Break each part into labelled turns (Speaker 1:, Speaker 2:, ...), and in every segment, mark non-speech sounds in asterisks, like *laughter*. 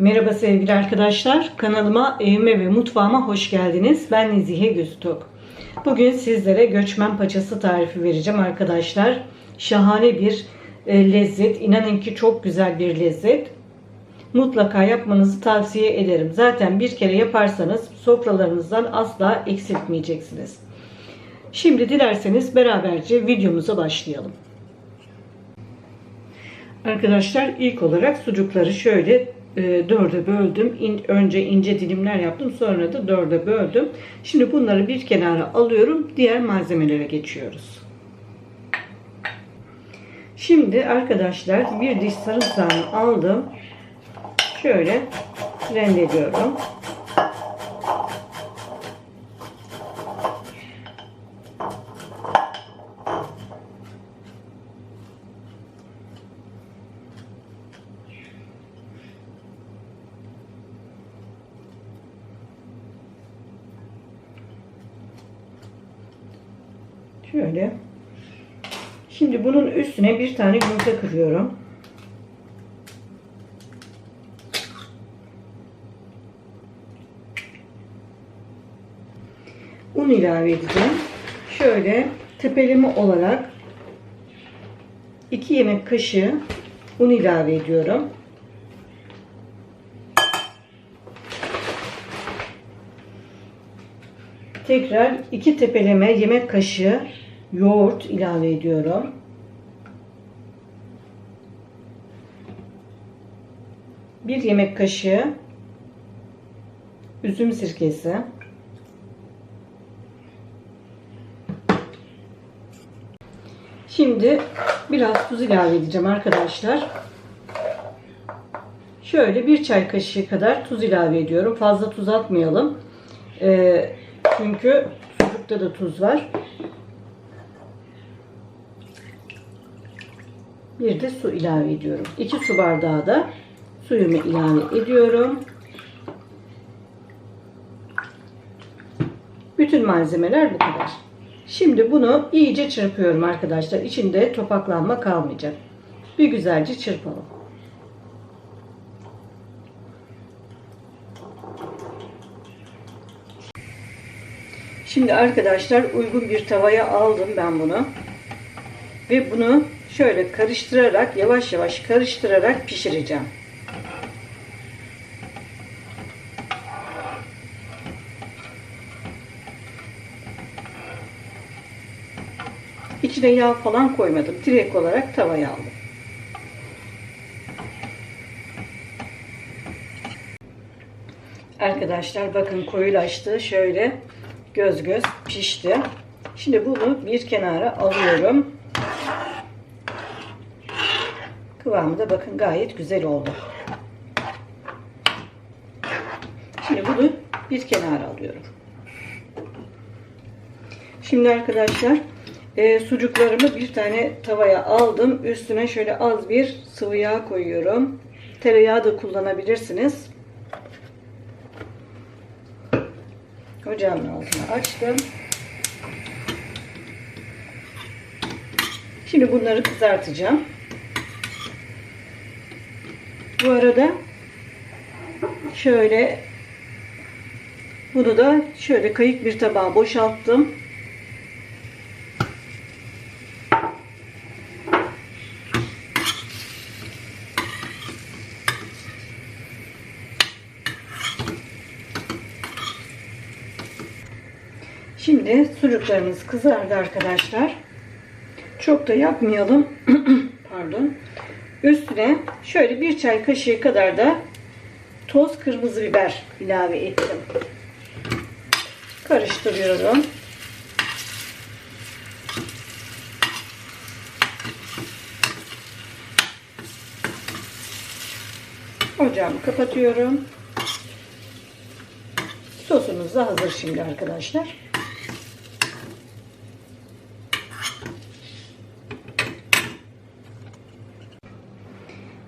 Speaker 1: Merhaba sevgili arkadaşlar. Kanalıma, evime ve mutfağıma hoş geldiniz. Ben Nezihe Göztok. Bugün sizlere göçmen paçası tarifi vereceğim arkadaşlar. Şahane bir e, lezzet. İnanın ki çok güzel bir lezzet. Mutlaka yapmanızı tavsiye ederim. Zaten bir kere yaparsanız sofralarınızdan asla eksiltmeyeceksiniz. Şimdi dilerseniz beraberce videomuza başlayalım. Arkadaşlar ilk olarak sucukları şöyle e, dörde böldüm. İn, önce ince dilimler yaptım. Sonra da dörde böldüm. Şimdi bunları bir kenara alıyorum. Diğer malzemelere geçiyoruz. Şimdi arkadaşlar bir diş sarımsağını aldım. Şöyle rendeliyorum. Şöyle. Şimdi bunun üstüne bir tane yumurta kırıyorum. Un ilave edeceğim. Şöyle tepeleme olarak 2 yemek kaşığı un ilave ediyorum. Tekrar 2 tepeleme yemek kaşığı yoğurt ilave ediyorum. Bir yemek kaşığı üzüm sirkesi. Şimdi biraz tuz ilave edeceğim arkadaşlar. Şöyle bir çay kaşığı kadar tuz ilave ediyorum. Fazla tuz atmayalım. Ee, çünkü sucukta da tuz var. Bir de su ilave ediyorum. 2 su bardağı da suyumu ilave ediyorum. Bütün malzemeler bu kadar. Şimdi bunu iyice çırpıyorum arkadaşlar. İçinde topaklanma kalmayacak. Bir güzelce çırpalım. Şimdi arkadaşlar uygun bir tavaya aldım ben bunu. Ve bunu şöyle karıştırarak yavaş yavaş karıştırarak pişireceğim. İçine yağ falan koymadım. Direkt olarak tavaya aldım. Arkadaşlar bakın koyulaştı. Şöyle göz göz pişti. Şimdi bunu bir kenara alıyorum. Kıvamı da bakın gayet güzel oldu. Şimdi bunu bir kenara alıyorum. Şimdi arkadaşlar e, sucuklarımı bir tane tavaya aldım. Üstüne şöyle az bir sıvı yağ koyuyorum. Tereyağı da kullanabilirsiniz. Ocağımın altını açtım. Şimdi bunları kızartacağım. Bu arada şöyle bunu da şöyle kayık bir tabağa boşalttım. Şimdi sucuklarımız kızardı arkadaşlar. Çok da yapmayalım. *clears throat* Pardon. Üstüne şöyle bir çay kaşığı kadar da toz kırmızı biber ilave ettim. Karıştırıyorum. Ocağımı kapatıyorum. Sosumuz da hazır şimdi arkadaşlar.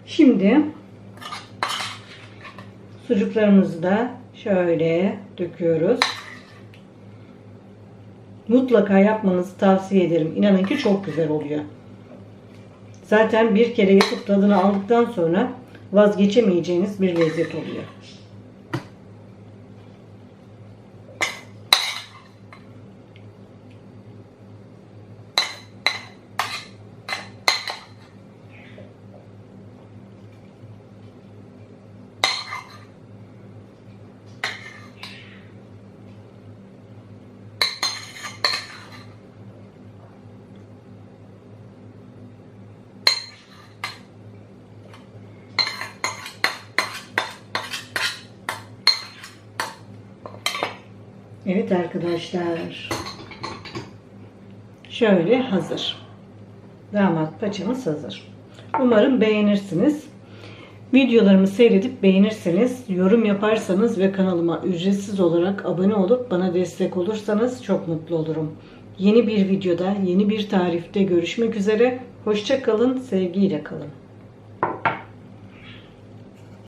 Speaker 1: Şimdi sucuklarımızı da şöyle döküyoruz. Mutlaka yapmanızı tavsiye ederim. İnanın ki çok güzel oluyor. Zaten bir kere yapıp tadını aldıktan sonra vazgeçemeyeceğiniz bir lezzet oluyor. Evet arkadaşlar. Şöyle hazır. Damat paçamız hazır. Umarım beğenirsiniz. Videolarımı seyredip beğenirseniz, yorum yaparsanız ve kanalıma ücretsiz olarak abone olup bana destek olursanız çok mutlu olurum. Yeni bir videoda, yeni bir tarifte görüşmek üzere. Hoşça kalın, sevgiyle kalın.